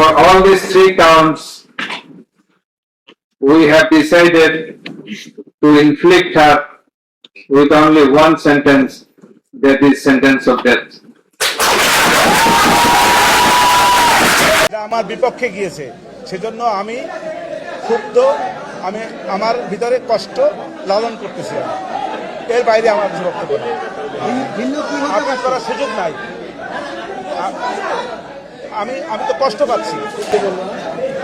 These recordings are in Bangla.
For all these three counts, we have decided to inflict her with only one sentence, that is sentence of death. আমার বিপক্ষে গিয়েছে সেজন্য আমি ক্ষুব্ধ আমি আমার ভিতরে কষ্ট লালন করতেছি এর বাইরে আমার কিছু বক্তব্য নেই আপিল করার সুযোগ নাই আমি আমি তো কষ্ট পাচ্ছি।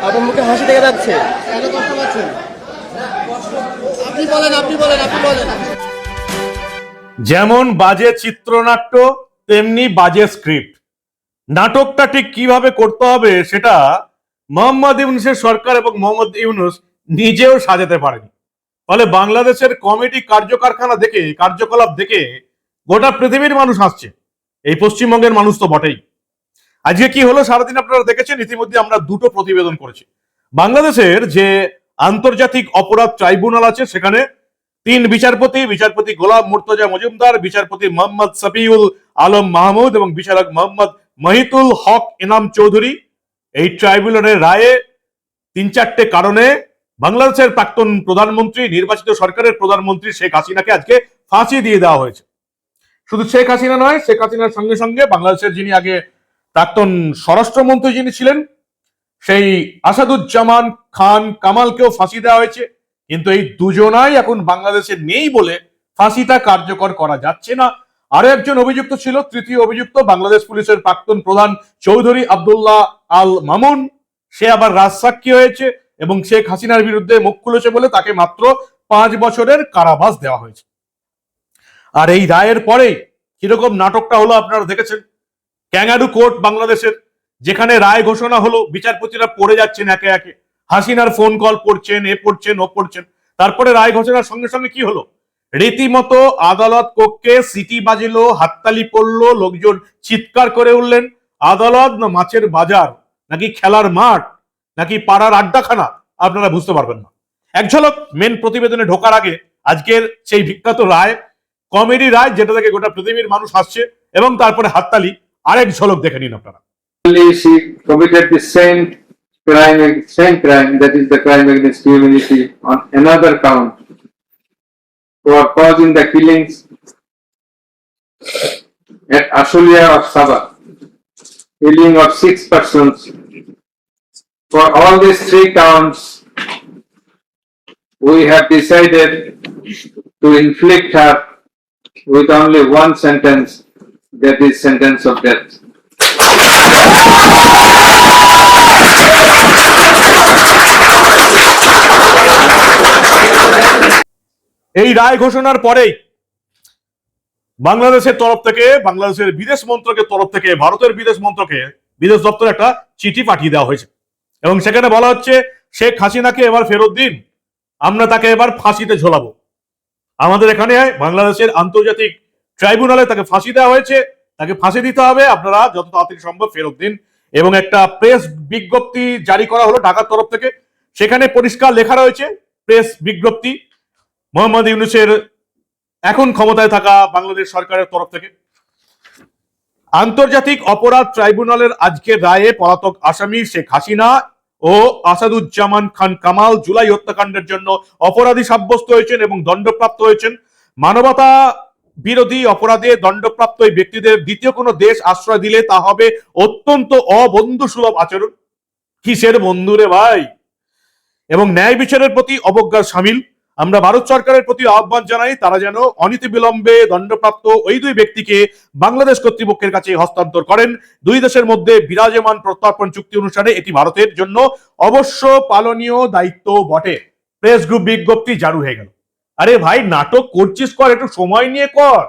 আপনার মুখে হাসি দেখা যাচ্ছে। কেন কষ্ট পাচ্ছেন? আপনি বলেন আপনি বলেন আপনি বলেন। যেমন বাজে চিত্রনাট্য তেমনি বাজে স্ক্রিপ্ট নাটকটা ঠিক কীভাবে করতে হবে সেটা মোহাম্মদ ইউনুসের সরকার এবং মোহাম্মদ ইউনুস নিজেও সাজাতে পারেনি। ফলে বাংলাদেশের কমেডি কার্যকারখানা দেখে কার্যকলাপ দেখে গোটা পৃথিবীর মানুষ হাসছে। এই পশ্চিমবঙ্গের মানুষ তো বটেই। আজকে কি হলো? সারাদিন আপনারা দেখেছেন, ইতিমধ্যে আমরা দুটো প্রতিবেদন করেছি। বাংলাদেশের যে আন্তর্জাতিক অপরাধ ট্রাইব্যুনাল আছে, সেখানে তিন বিচারপতি বিচারপতি গোলাম মুর্তজা মজুমদার, বিচারপতি মোহাম্মদ সফিউল আলম মাহমুদ এবং বিচারক মোহাম্মদ মহিতুল হক ইনাম চৌধুরী এই ট্রাইব্যুনালের রায়ে তিন চারটে কারণে বাংলাদেশের প্রাক্তন প্রধানমন্ত্রী, নির্বাচিত সরকারের প্রধানমন্ত্রী শেখ হাসিনাকে আজকে ফাঁসি দিয়ে দেওয়া হয়েছে। শুধু শেখ হাসিনা নয়, শেখ হাসিনার সঙ্গে সঙ্গে বাংলাদেশের যিনি আগে প্রাক্তন স্বরাষ্ট্রমন্ত্রী যিনি ছিলেন, সেই আসাদুজ্জামান খান কামালকেও ফাঁসি দেওয়া হয়েছে। কিন্তু এই দুজনাই এখন বাংলাদেশে নেই বলে ফাঁসিটা কার্যকর করা যাচ্ছে না। আরও একজন অভিযুক্ত ছিল, তৃতীয় অভিযুক্ত বাংলাদেশ পুলিশের প্রাক্তন প্রধান চৌধুরী আব্দুল্লাহ আল মামুন। সে আবার রাজসাক্ষী হয়েছে এবং শেখ হাসিনার বিরুদ্ধে মুখ খুলেছে বলে তাকে মাত্র পাঁচ বছরের কারাবাস দেওয়া হয়েছে। আর এই রায়ের পরেই কীরকম নাটকটা হলো আপনারা দেখেছেন? ক্যাঙ্গারু কোর্ট বাংলাদেশের, যেখানে রায় ঘোষণা হলো, বিচারপতিরা পড়ে যাচ্ছেন একে একে। হাসিনার ফোন কল পড়ছেন এ পড়ছেন ও পড়ছেন তারপরে রায় ঘোষণার সঙ্গে সঙ্গে কি হলো? রীতিমতো আদালত কক্ষে সিটি বাজিলো, হাততালি পড়ল, লোকজন চিৎকার করে উঠলেন। আদালত না মাছের বাজার, নাকি খেলার মাঠ, নাকি পাড়ার আড্ডাখানা? আপনারা বুঝতে পারবেন না। এক ঝলক মেন প্রতিবেদনে ঢোকার আগে, আজকের সেই বিখ্যাত রায়, কমেডি রায়, যেটা থেকে গোটা পৃথিবীর মানুষ হাসছে, এবং তারপরে হাততালি আরেক ঝলক দেখে নিন আপনারা Only she committed the same crime, same crime, that is the crime against humanity on another count for causing the killings at Ashulia of Sabah, killing of six persons. For all these three counts, we have decided to inflict her with only one sentence, That is sentence of death. এই রায় ঘোষণার পরেই বাংলাদেশের তরফ থেকে, বাংলাদেশের বিদেশ মন্ত্রকের তরফ থেকে, ভারতের বিদেশ মন্ত্রকে, বিদেশ দপ্তরে একটা চিঠি পাঠিয়ে দেওয়া হয়েছে এবং সেখানে বলা হচ্ছে, শেখ হাসিনাকে এবার ফেরত দিন, আমরা তাকে এবার ফাঁসিতে ঝোলাবো আমাদের এখানে বাংলাদেশের আন্তর্জাতিক ট্রাইব্যুনালে তাকে ফাঁসি দেওয়া হয়েছে, তাকে ফাঁসি দিতে হবে, আপনারা যত তাড়াতাড়ি সম্ভব ফেরত দিন। এবং একটা প্রেস বিজ্ঞপ্তি জারি করা হলো ঢাকার তরফ থেকে, সেখানে পরিষ্কার লেখা রয়েছে, প্রেস বিজ্ঞপ্তি, মোহাম্মদ ইউনুসের এখন ক্ষমতায় থাকা বাংলাদেশ সরকারের তরফ থেকে। আন্তর্জাতিক অপরাধ ট্রাইব্যুনালের আজকের রায়ে পলাতক আসামি শেখ হাসিনা ও আসাদুজ্জামান খান কামাল জুলাই হত্যাকাণ্ডের জন্য অপরাধী সাব্যস্ত হয়েছেন এবং দণ্ডপ্রাপ্ত হয়েছেন। মানবতা বিরোধী অপরাধে দণ্ডপ্রাপ্ত এই ব্যক্তিদের দ্বিতীয় কোনো দেশ আশ্রয় দিলে তা হবে অত্যন্ত অবন্ধু সুলভ আচরণ। কিসের বন্ধু রে ভাই? এবং ন্যায় বিচারের প্রতি অবজ্ঞার সামিল। আমরা ভারত সরকারের প্রতি আহ্বান জানাই, তারা যেন অনীতি বিলম্বে দণ্ডপ্রাপ্ত ওই দুই ব্যক্তিকে বাংলাদেশ কর্তৃপক্ষের কাছে হস্তান্তর করেন। দুই দেশের মধ্যে বিরাজমান প্রত্যর্পণ চুক্তি অনুসারে এটি ভারতের জন্য অবশ্য পালনীয় দায়িত্ব বটে। প্রেস গ্রুপ বিজ্ঞপ্তি জারু হয়ে গেল। আরে ভাই, নাটক করছিস কর, একটু সময় নিয়ে কর।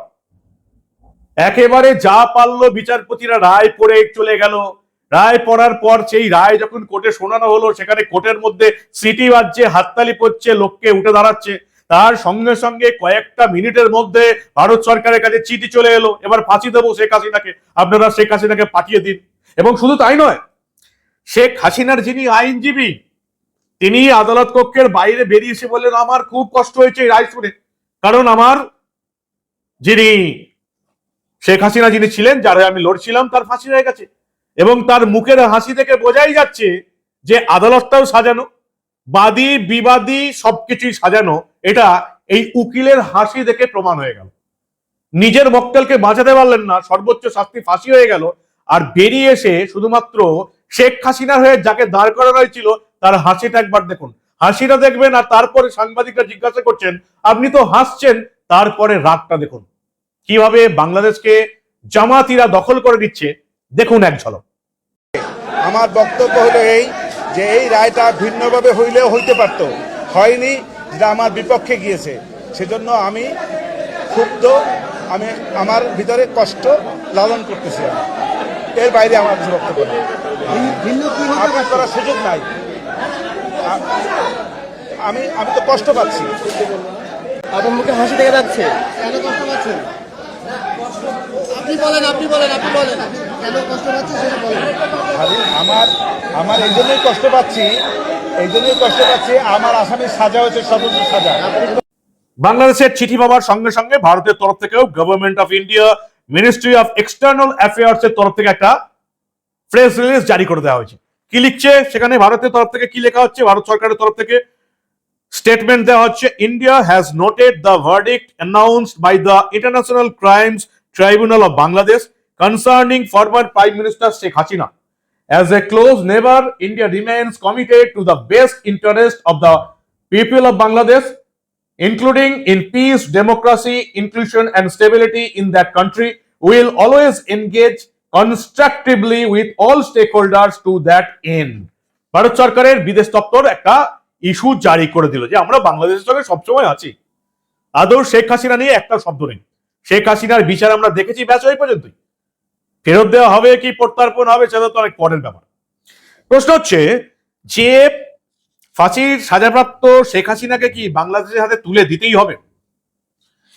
একেবারে যা পারল বিচারপতিরা রায় পড়ে চলে গেল। রায় পড়ার পর সেই রায় যখন কোর্টে শোনানো হলো, সেখানে কোর্টের মধ্যে সিটি বাজছে, হাততালি পড়ছে, লোককে উঠে দাঁড়াচ্ছে। তার সঙ্গে সঙ্গে কয়েকটা মিনিটের মধ্যে ভারত সরকারের কাছে চিঠি চলে এলো। এবার ফাঁসি দেবো শেখ হাসিনাকে। আপনারা শেখ হাসিনাকে পাঠিয়ে দিন। এবং শুধু তাই নয়, শেখ হাসিনার যিনি আইনজীবী তিনি আদালত কক্ষের বাইরে বেরিয়ে এসে বললেন, আমার খুব কষ্ট হয়েছে এই রায় শুনে। কারণ আমার যিনি শেখ হাসিনা যিনি ছিলেন, যারা আমি লড়ছিলাম, তার ফাঁসি হয়ে গেছে। এবং তার মুখের হাসি থেকে বোঝাই যাচ্ছে যে আদালতটাও সাজানো, বাদী, বিবাদী সবকিছুই সাজানো, এটা এই উকিলের হাসি দেখে প্রমাণ হয়ে গেল। নিজের মক্কেলকে বাঁচাতে পারলেন না, সর্বোচ্চ শাস্তি ফাঁসি হয়ে গেল। আর বেরিয়ে এসে শুধুমাত্র শেখ হাসিনা হয়ে যাকে দাঁড় করানো হয়েছিল তার হাসিটা একবার দেখুন। হাসিটা দেখবেন আর তারপরে সাংবাদিকরা জিজ্ঞাসা করছেন আপনি তো হাসছেন তারপরে রাগটা দেখুন। কীভাবে বাংলাদেশকে জামাতিরা দখল করে দিচ্ছে দেখুন এক ঝলক। আমার বক্তব্য হলো এই যে এই রায়টা ভিন্নভাবে হইলেও হইতে পারত। হয়নি যেটা আমার বিপক্ষে গিয়েছে। সেজন্য আমি ক্ষুব্ধ আমি আমার ভিতরে কষ্ট লালন করতেছি আমি। এর বাইরে আমার কিছু বক্তব্য নেই। করার সুযোগ নাই। আমি আমি তো কষ্ট পাচ্ছি। আপনার মুখে হাসি দেখা যাচ্ছে। কেন কষ্ট পাচ্ছেন? আপনি বলেন আপনি বলেন আপনি বলেন। কেন কষ্ট পাচ্ছেন সেটা বলেন। আমার আমার এই জন্যই কষ্ট পাচ্ছি এই জন্যই কষ্ট পাচ্ছি আমার আসামির সাজা হয়েছে সর্বোচ্চ সাজা। বাংলাদেশের চিঠি পাওয়ার সঙ্গে সঙ্গে ভারতের তরফ থেকেও government of India ministry of external affairs এর তরফ থেকে একটা প্রেস রিলিজ জারি করে দেওয়া হয়েছে। কি লিখছে সেখানে ভারতের তরফ থেকে কি লেখা হচ্ছে ভারত সরকারের তরফ থেকে স্টেটমেন্ট দেওয়া হচ্ছে India has noted the verdict announced by the international crimes tribunal of Bangladesh concerning former prime minister Sheikh Hasina As a close neighbor, India remains committed to the best interest of the people of Bangladesh, including in peace, democracy, inclusion, and stability in that country. We will always engage constructively with all stakeholders to that end. Bharat সরকারের বিদেশ দপ্তর একটা ইস্যু জারি করে দিল যে আমরা বাংলাদেশের সঙ্গে সবসময় আছি। আদৌ শেখ হাসিনা নিয়ে একটা শব্দ নেই। শেখ হাসিনার বিচার আমরা দেখেছি ব্যাস ওই পর্যন্তই। ফেরত দেওয়া হবে কি, প্রত্যার্পণ হবে, সেটা তো অনেক পরের ব্যাপার। প্রশ্ন হচ্ছে, যে ফাঁসির সাজাপ্রাপ্ত শেখ হাসিনাকে কি বাংলাদেশের হাতে তুলে দিতেই হবে?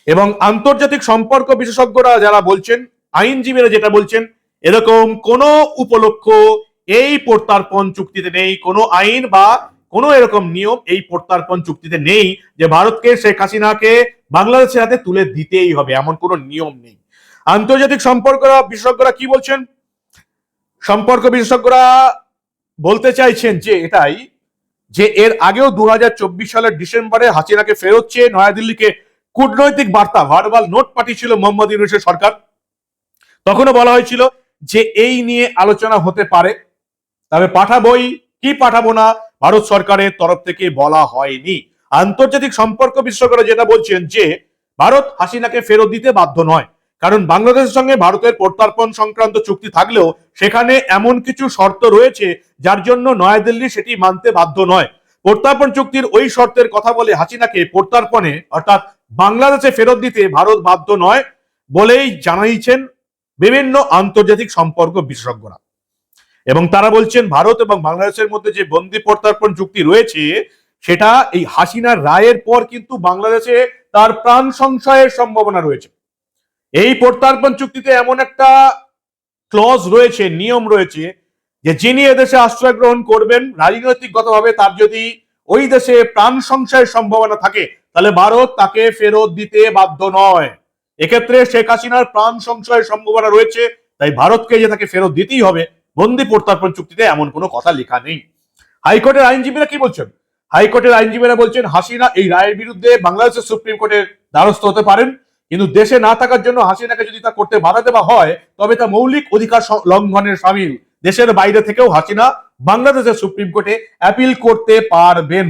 এবং আন্তর্জাতিক সম্পর্ক বিশেষজ্ঞরা যারা বলছেন, আইনজীবীরা যেটা বলছেন এরকম কোনো উপলক্ষ এই প্রত্যার্পণ চুক্তিতে নেই, কোনো আইন বা কোনো এরকম নিয়ম এই প্রত্যার্পণ চুক্তিতে নেই যে ভারতকে শেখ হাসিনাকে বাংলাদেশের হাতে তুলে দিতেই হবে, এমন কোনো নিয়ম নেই। আন্তর্জাতিক সম্পর্করা বিশেষজ্ঞরা কি বলছেন? সম্পর্ক বিশেষজ্ঞরা বলতে চাইছেন যে এটাই, যে এর আগেও দু হাজার চব্বিশ সালের ডিসেম্বরে হাসিনাকে ফেরত চেয়ে নয়াদিল্লিকে কূটনৈতিক বার্তা, ভার্বাল নোট পাঠিয়েছিল মোহাম্মদ ইউনুসের সরকার। তখনও বলা হয়েছিল যে এই নিয়ে আলোচনা হতে পারে, তবে পাঠাবই, কি পাঠাবো না, ভারত সরকারের তরফ থেকে বলা হয়নি। আন্তর্জাতিক সম্পর্ক বিশেষজ্ঞরা যেটা বলছেন যে, ভারত হাসিনাকে ফেরত দিতে বাধ্য নয়, কারণ বাংলাদেশের সঙ্গে ভারতের প্রত্যার্পণ সংক্রান্ত চুক্তি থাকলেও সেখানে এমন কিছু শর্ত রয়েছে, যার জন্য নয়াদিল্লি সেটি মানতে বাধ্য নয়। প্রত্যার্পণ চুক্তির ওই শর্তের কথা বলে হাসিনাকে প্রত্যার্পণে, অর্থাৎ বাংলাদেশে ফেরত দিতে ভারত বাধ্য নয় বলেই জানাইছেন বিভিন্ন আন্তর্জাতিক সম্পর্ক বিশেষজ্ঞরা। এবং তারা বলছেন, ভারত এবং বাংলাদেশের মধ্যে যে বন্দি প্রত্যার্পণ চুক্তি রয়েছে, সেটা এই হাসিনার রায়ের পর কিন্তু বাংলাদেশে তার প্রাণ সংশয়ের সম্ভাবনা রয়েছে। এই প্রত্যার্পণ চুক্তিতে এমন একটা ক্লজ রয়েছে, নিয়ম রয়েছে, যে যিনি এদেশে আশ্রয় গ্রহণ করবেন, রাজনৈতিকগতভাবে তার যদি ওই দেশে প্রাণ সংশয়ের সম্ভাবনা থাকে, তাহলে ভারত তাকে ফেরত দিতে বাধ্য নয়। এক্ষেত্রে শেখ হাসিনার প্রাণ সংশয়ের সম্ভাবনা রয়েছে, তাই ভারতকে যে তাকে ফেরত দিতেই হবে, বন্দি প্রত্যার্পণ চুক্তিতে এমন কোনো কথা লেখা নেই। হাইকোর্টের আইনজীবীরা কি বলছেন? হাইকোর্টের আইনজীবীরা বলছেন, হাসিনা এই রায়ের বিরুদ্ধে বাংলাদেশের সুপ্রিম কোর্টের দ্বারস্থ হতে পারেন, কিন্তু দেশে না থাকার জন্য হাসিনাকে যদি তা করতে বাধা দেওয়া হয়, তবে তা মৌলিক অধিকার লঙ্ঘনের সামিল। দেশের বাইরে থেকেও হাসিনা বাংলাদেশের সুপ্রিম কোর্টে অ্যাপিল করতে পারবেন।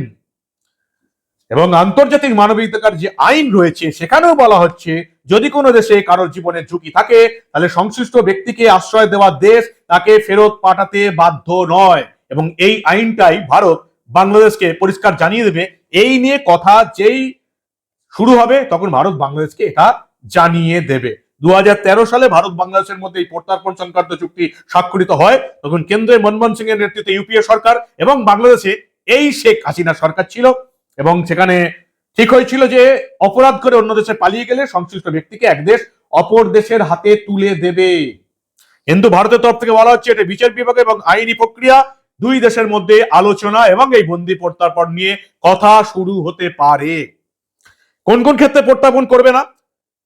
এবং আন্তর্জাতিক মানবাধিকার যে আইন রয়েছে, সেখানেও বলা হচ্ছে, যদি কোনো দেশে কারোর জীবনের ঝুঁকি থাকে, তাহলে সংশ্লিষ্ট ব্যক্তিকে আশ্রয় দেওয়া দেশ তাকে ফেরত পাঠাতে বাধ্য নয়। এবং এই আইনটাই ভারত বাংলাদেশকে পরিষ্কার জানিয়ে দেবে। এই নিয়ে কথা যেই শুরু হবে, তখন ভারত বাংলাদেশকে এটা জানিয়ে দেবে। দু হাজার তেরো সালে ভারত বাংলাদেশের মধ্যে এই প্রত্যার্পণ সংক্রান্ত চুক্তি স্বাক্ষরিত হয়, তখন কেন্দ্রে মনমোহন সিং এর নেতৃত্বে ইউপিএ সরকার এবং বাংলাদেশে এই শেখ হাসিনা সরকার ছিল। এবং সেখানে ঠিক হয়েছিল যে অপরাধ করে অন্য দেশে পালিয়ে গেলে সংশ্লিষ্ট ব্যক্তিকে এক দেশ অপর দেশের হাতে তুলে দেবে। কিন্তু ভারতের তরফ থেকে বলা হচ্ছে এটা বিচার বিভাগ এবং আইনি প্রক্রিয়া, দুই দেশের মধ্যে আলোচনা এবং এই বন্দি প্রত্যার্পণ নিয়ে কথা শুরু হতে পারে। কোন কোন ক্ষেত্রে প্রত্যার্পণ করবে না?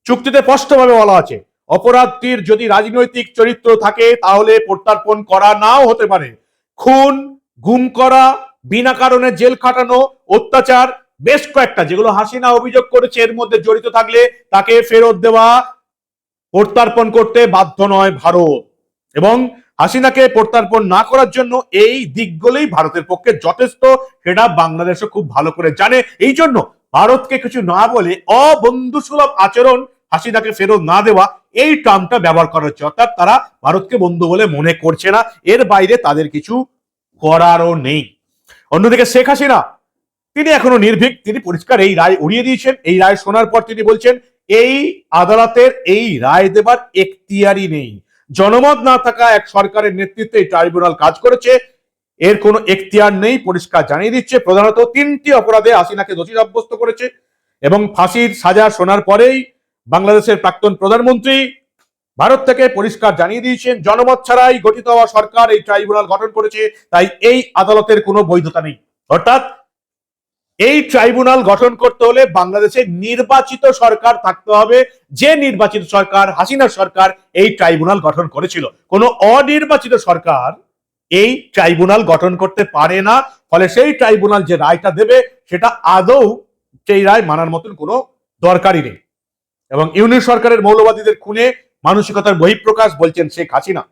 চুক্তিতে স্পষ্টভাবে বলা আছে, অপরাধটির যদি রাজনৈতিক চরিত্র থাকে তাহলে প্রত্যার্পণ করা নাও হতে পারে। খুন, গুম করা বিনা কারণে জেল খাটানো, অত্যাচার, বেশ কয়েকটা, যেগুলো হাসিনা অভিযোগ করেছে, এর মধ্যে জড়িত থাকলে তাকে ফেরত দেওয়া, প্রত্যার্পণ করতে বাধ্য নয় ভারত। এবং হাসিনাকে প্রত্যার্পণ না করার জন্য এই দিকগুলোই ভারতের পক্ষে যথেষ্ট সেটা বাংলাদেশও খুব ভালো করে জানে। এই জন্য ভারতকে কিছু না বলে অবন্ধুসুলভ আচরণ হাসিনাকে ফেরত না দেওয়া, এই টার্মটা ব্যবহার করা হচ্ছে। অর্থাৎ তারা ভারতকে বন্ধু বলে মনে করছে না। এর বাইরে তাদের কিছু করারও নেই। অন্যদিকে শেখ হাসিনা, তিনি এখনও নির্ভীক, তিনি পরিষ্কার এই রায় উড়িয়ে দিয়েছেন, এই রায় শোনার পর তিনি বলছেন, এই আদালতের এই রায় দেবার এখতিয়ারই নেই। জনমত না থাকা এক সরকারের নেতৃত্বে এই ট্রাইব্যুনাল কাজ করেছে, এর কোনো এখতিয়ার নেই, পরিষ্কার জানিয়ে দিচ্ছে। প্রধানত তিনটি অপরাধে হাসিনাকে দোষী সাব্যস্ত করেছে এবং ফাঁসির সাজা শোনার পরেই বাংলাদেশের প্রাক্তন প্রধানমন্ত্রী ভারত থেকে পরিষ্কার জানিয়ে দিয়েছেন, জনমত ছাড়াই গঠিত হওয়া সরকার এই ট্রাইব্যুনাল গঠন করেছে, তাই এই আদালতের কোনো বৈধতা নেই। অর্থাৎ এই ট্রাইব্যুনাল গঠন করতে হলে বাংলাদেশে নির্বাচিত সরকার থাকতে হবে, যে নির্বাচিত সরকার হাসিনা সরকার এই ট্রাইব্যুনাল গঠন করেছিল। কোনো অনির্বাচিত সরকার এই ট্রাইব্যুনাল গঠন করতে পারে না, ফলে সেই ট্রাইব্যুনাল যে রায়টা দেবে, সেটা আদৌ সেই রায় মানার মতন কোনো দরকারই নেই। এবং ইউনিট সরকারের মৌলবাদীদের খুনে মানসিকতার বহিঃপ্রকাশ বলছেন শেখ হাসিনা।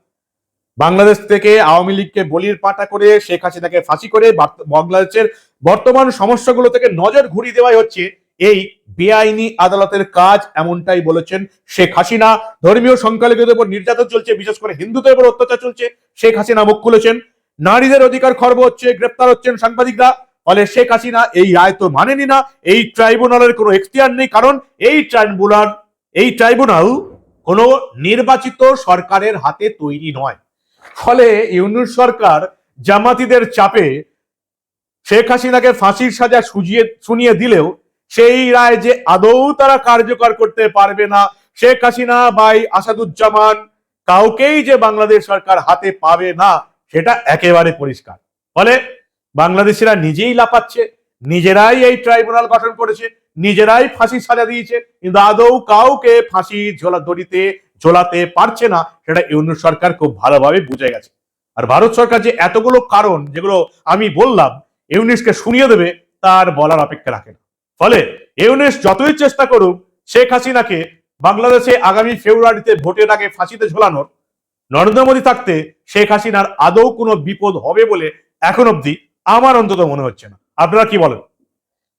বাংলাদেশ থেকে আওয়ামী লীগকে বলির পাটা করে শেখ হাসিনাকে ফাঁসি করে বাংলাদেশের বর্তমান সমস্যাগুলো থেকে নজর ঘুরিয়ে দেওয়াই হচ্ছে এই বেআইনি আদালতের কাজ, এমনটাই বলেছেন শেখ হাসিনা। ধর্মীয় সংখ্যালঘুদের উপর নির্যাতন চলছে, বিশেষ করে হিন্দুদের উপর অত্যাচার চলছে, শেখ হাসিনা মুখ খুলেছেন। নারীদের অধিকার খর্ব হচ্ছে, গ্রেপ্তার হচ্ছেন সাংবাদিকরা, ফলে শেখ হাসিনা এই রায় তো মানেনি না। এই ট্রাইব্যুনালের কোনো এখতিয়ার নেই, কারণ এই ট্রাইব্যুনাল এই ট্রাইব্যুনাল কোনো নির্বাচিত সরকারের হাতে তৈরি নয়। ফলে ইউনুস সরকার জামাতিদের চাপে শেখ হাসিনাকে ফাঁসির সাজা সুজিয়ে, শুনিয়ে দিলেও সেই রায় যে আদৌ তারা কার্যকর করতে পারবে না, শেখ হাসিনা বাই আসাদুজ্জামান কাউকেই যে বাংলাদেশ সরকার হাতে পাবে না, সেটা একেবারে পরিষ্কার। ফলে বাংলাদেশিরা নিজেই লাপাচ্ছে নিজেরাই এই ট্রাইব্যুনাল গঠন করেছে নিজেরাই ফাঁসি সাজা দিয়েছে। কিন্তু আদৌ কাউকে ফাঁসি ঝোলা দড়িতে ঝোলাতে পারছে না, সেটা ইউনুস সরকার খুব ভালোভাবে বুঝে গেছে। আর ভারত সরকার যে এতগুলো কারণ, যেগুলো আমি বললাম, ইউনিসকে শুনিয়ে দেবে, তার বলার অপেক্ষা রাখে না। ফলে ইউনিস যতই চেষ্টা করুক, শেখ হাসিনাকে বাংলাদেশে আগামী ফেব্রুয়ারিতে ভোটের আগে ফাঁসিতে ঝোলানোর, নরেন্দ্র মোদী থাকতে শেখ হাসিনার আদৌ কোনো বিপদ হবে বলে এখন অবধি আমার অন্তত মনে হচ্ছে না। আপনারা কি বলেন?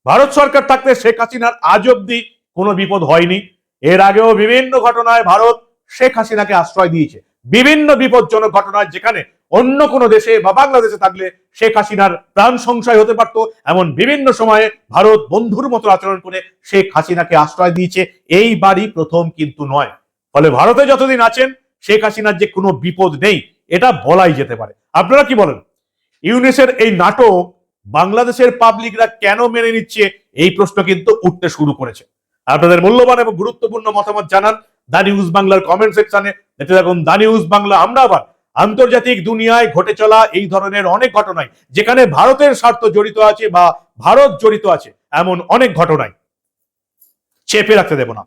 ভারত সরকার থাকতে শেখ হাসিনার আজ অবধি কোনো বিপদ হয়নি। এর আগেও বিভিন্ন ঘটনায় ভারত শেখ হাসিনাকে আশ্রয় দিয়েছে। বিভিন্ন বিপজ্জনক ঘটনায় যেখানে অন্য কোনো দেশে বা বাংলাদেশে থাকলে শেখ হাসিনার প্রাণ সংশয় হতে পারত। এমন বিভিন্ন সময়ে ভারত বন্ধুর মতো আচরণ করে শেখ হাসিনাকে আশ্রয় দিয়েছে। এইবারই প্রথম কিন্তু নয়। ফলে ভারতে যতদিন আছেন, শেখ হাসিনার যে কোনো বিপদ নেই, এটা বলাই যেতে পারে। আপনারা কি বলেন? ইউনেসের এই নাটক বাংলাদেশের পাবলিকরা কেন মেনে নিচ্ছে এই প্রশ্ন কিন্তু উঠতে শুরু করেছে। আপনাদের মূল্যবান এবং গুরুত্বপূর্ণ মতামত জানান দা নিউজ বাংলার কমেন্ট সেকশনে দেখতে থাকুন দা নিউজ বাংলা, আমরা আবার আন্তর্জাতিক দুনিয়ায় ঘটে চলা এই ধরনের অনেক ঘটনায়, যেখানে ভারতের স্বার্থ জড়িত আছে বা ভারত জড়িত আছে, এমন অনেক ঘটনায়। চেপে রাখতে দেব না।